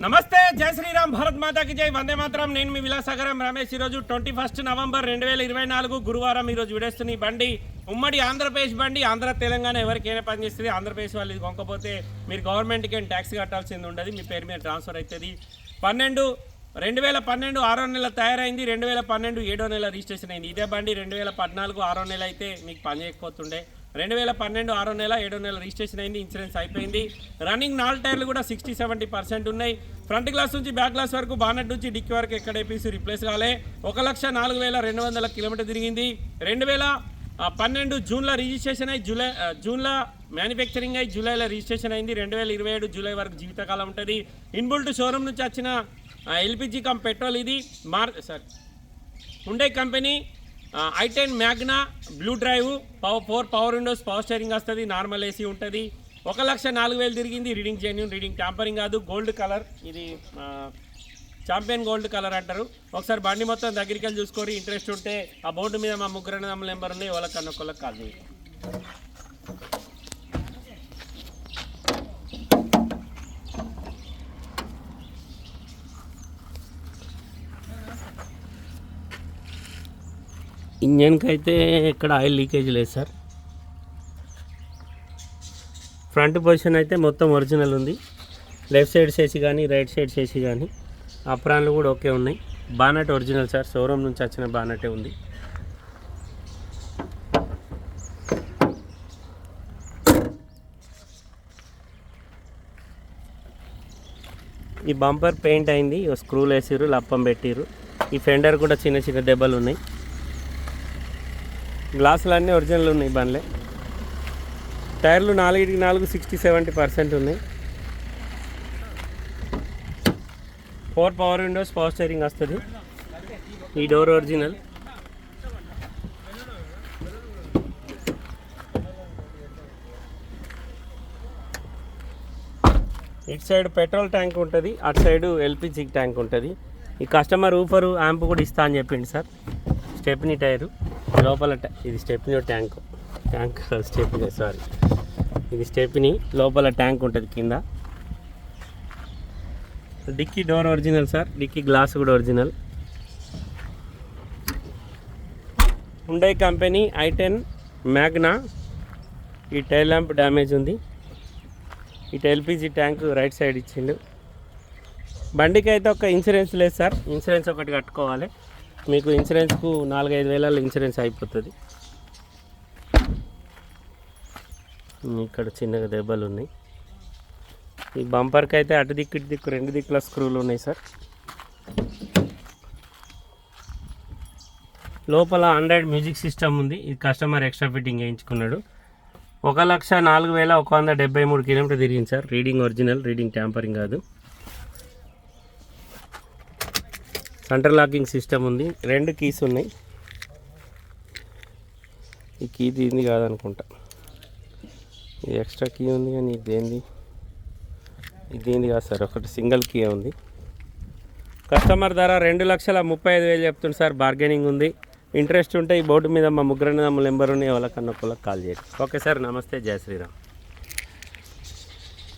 నమస్తే జై శ్రీరామ్ భారత్ మాతాకి జై. వందే మాత్రం. నేను మీ విలాసాగరం రమేష్. ఈరోజు ట్వంటీ ఫస్ట్ నవంబర్ రెండు వేల ఇరవై నాలుగు గురువారం ఈరోజు విడేస్తున్న ఈ బండి. ఉమ్మడి ఆంధ్రప్రదేశ్ బండి. ఆంధ్ర తెలంగాణ ఎవరికైనా పనిచేస్తుంది ఆంధ్రప్రదేశ్ వాళ్ళు ఇది కొనకపోతే మీరు గవర్నమెంట్కి ఏం ట్యాక్స్ కట్టాల్సింది ఉండదు. మీ పేరు మీద ట్రాన్స్ఫర్ అవుతుంది. పన్నెండు రెండు వేల పన్నెండు ఆరో నెల తయారైంది. రెండు వేల పన్నెండు ఏడో నెల రిజిస్ట్రేషన్ అయింది. ఇదే బండి రెండు వేల పద్నాలుగు ఆరో నెల అయితే మీకు పని చేయకపోతుండే. రెండు వేల పన్నెండు ఆరో నెల ఏడో నెల రిజిస్ట్రేషన్ అయింది ఇన్సూరెన్స్ అయిపోయింది. రన్నింగ్ నాలుగు టైర్లు కూడా సిక్స్టీ సెవెంటీ పర్సెంట్ ఉన్నాయి. ఫ్రంట్ గ్లాస్ నుంచి బ్యాక్ గ్లాస్ వరకు బానెట్ నుంచి డిక్కీ వరకు ఎక్కడ ఏపీసీ రిప్లేస్ కాలే. ఒక లక్ష నాలుగు వేల రెండు వందల కిలోమీటర్ తిరిగింది. రెండు వేల పన్నెండు జూన్లో రిజిస్ట్రేషన్ అయ్యి జూలై జూన్లో మ్యానుఫ్యాక్చరింగ్ అయ్యి జూలైలో రిజిస్ట్రేషన్ అయింది. రెండు వేల ఇరవై ఏడు జూలై వరకు జీవితకాలం ఉంటుంది. ఇన్బుల్ట్ షోరూమ్ నుంచి వచ్చిన ఎల్పిజి కమ్ పెట్రోల్ ఇది. మార్ సార్ ఉండే company I ten Magna blue drive power four power windows power steering వస్తుంది నార్మల్ ఏసీ ఉంటుంది. ఒక లక్ష నాలుగు వేలు తిరిగింది రీడింగ్ జెన్యున్ రీడింగ్ ట్యాంపరింగ్ కాదు గోల్డ్ కలర్. ఇది చాంపియన్ గోల్డ్ కలర్ అంటారు. ఒకసారి బండి మొత్తం దగ్గరికి వెళ్ళి చూసుకొని ఇంట్రెస్ట్ ఉంటే ఆ బోర్డు మీద మా ముగ్గురు నెంబర్ ఉన్నాయి వాళ్ళకన్నా ఒకళ్ళకి కాల్ చేయండి ఇంజన్కి అయితే ఇక్కడ ఆయిల్ లీకేజ్ లేదు సార్. ఫ్రంట్ పొజిషన్ అయితే మొత్తం ఒరిజినల్ ఉంది. లెఫ్ట్ సైడ్ చేసి కానీ రైట్ సైడ్ చేసి కానీ అప్రాన్లు కూడా ఓకే ఉన్నాయి. బానట్ ఒరిజినల్ సార్ షోరూమ్ నుంచి వచ్చిన బానటే ఉంది. ఈ బంపర్ పెయింట్ అయింది స్క్రూలు వేసిర్రు లప్పం పెట్టిరు ఈ ఫెండర్ కూడా చిన్న చిన్న దెబ్బలు ఉన్నాయి గ్లాసులు అన్నీ ఒరిజినల్ ఉన్నాయి బండ్లే. టైర్లు నాలుగిటికి నాలుగు సిక్స్టీ సెవెంటీ పర్సెంట్ ఉన్నాయి. Four power windows power steering వస్తుంది. ఈ డోర్ ఒరిజినల్. ఇటు సైడ్ పెట్రోల్ ట్యాంక్ ఉంటుంది అటు సైడ్ ఎల్పిజి ట్యాంక్ ఉంటుంది. ఈ కస్టమర్ ఊఫరు యాంప్ కూడా ఇస్తా అని చెప్పింది సార్. Stepney tyre. లోపల ఇది stepney tank. Tank stepney sorry ఇది స్టెప్ని లోపల ట్యాంక్ ఉంటుంది కింద. Dicky door original sir. Dicky glass కూడా ఒరిజినల్. ఉండే కంపెనీ ఐ టెన్ మ్యాగ్నా. ఈ టైల్ ల్యాంప్ డ్యామేజ్ ఉంది. ఇటు ఎల్పిజి ట్యాంక్ రైట్ సైడ్ ఇచ్చిండు. బండికి అయితే ఒక ఇన్సూరెన్స్ లేదు సార్. ఇన్సూరెన్స్ ఒకటి కట్టుకోవాలి. మీకు ఇన్సూరెన్స్కు నాలుగైదు వేలలో ఇన్సూరెన్స్ అయిపోతుంది. ఇక్కడ చిన్నగా దెబ్బలు ఉన్నాయి. ఈ బంపర్కి అయితే అటు దిక్కు ఇటు దిక్కు రెండు దిక్కుల స్క్రూలు ఉన్నాయి సార్. లోపల ఆండ్రాయిడ్ మ్యూజిక్ సిస్టమ్ ఉంది. ఇది కస్టమర్ ఎక్స్ట్రా ఫిట్టింగ్ వేయించుకున్నాడు ఒక లక్ష నాలుగు వేల ఒక వంద డెబ్బై మూడు కిలోమీటర్ తిరిగింది sir. Reading original reading tampering కాదు. సెంటర్ లాకింగ్ సిస్టమ్ ఉంది. రెండు కీస్ ఉన్నాయి. ఈ కీ దీనిది కాదనుకుంటా. ఇది ఎక్స్ట్రా కీ ఉంది కానీ ఇది ఏంది ఇది ఏంది కాదు సార్. ఒకటి సింగిల్ కీ ఉంది. కస్టమర్ ధర రెండు లక్షల ముప్పై ఐదు వేలు చెప్తుంది సార్. బార్గెనింగ్ ఉంది. ఇంట్రెస్ట్ ఉంటే ఈ బోర్డు మీద మా ముగ్గురు నెంబర్ ఉన్నాయి. ఎవరికన్నా ఒకళ్ళకి కాల్ చేయండి. Okay sir. నమస్తే. జయ శ్రీరామ్.